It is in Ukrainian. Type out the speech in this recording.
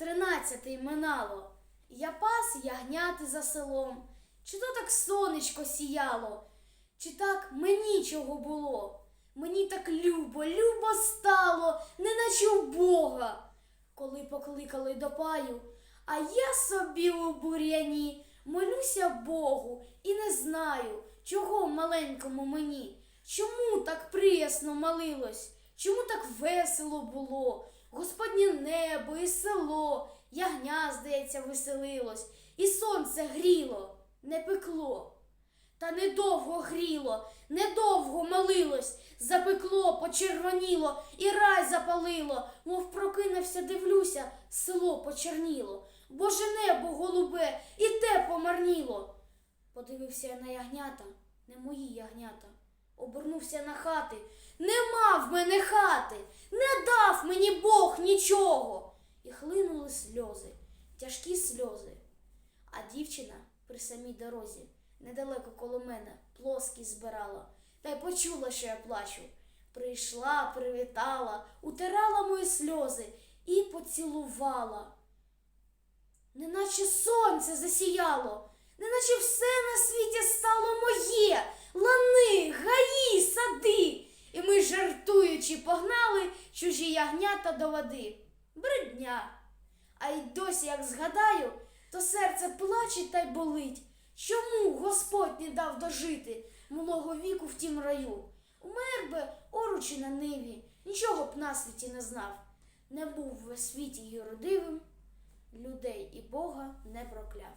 тринадцятий минало. Я пас ягняти за селом. Чи то так сонечко сіяло, чи так мені чого було? Мені так любо, любо стало, неначе у Бога. Коли покликали до паю, а я собі у бур'яні молюся Богу і не знаю, чого маленькому мені. Чому так приясно молилось? Чому так весело було? Господнє небо і село, ягня, здається, веселилось, і сонце гріло, не пекло. Та недовго гріло, недовго молилось, запекло, почервоніло і рай запалило, мов прокинувся, дивлюся, село почерніло. Боже небо голубе, і те помарніло. Подивився я на ягнята, не мої ягнята. Обернувся на хати. Нема в мене хати, не дав мені Бог нічого. І хлинули сльози, тяжкі сльози. А дівчина при самій дорозі, недалеко коло мене, плоскі збирала, та й почула, що я плачу. Прийшла, привітала, утирала мої сльози і поцілувала. Неначе сонце засіяло, неначе все на світі стало моє, ягнята до води. Бридня. А й досі, як згадаю, то серце плаче та й болить. Чому Господь не дав дожити малого віку в тім раю? Умер би оручи на ниві, нічого б на світі не знав. Не був в світі юродивим, людей і Бога не прокляв.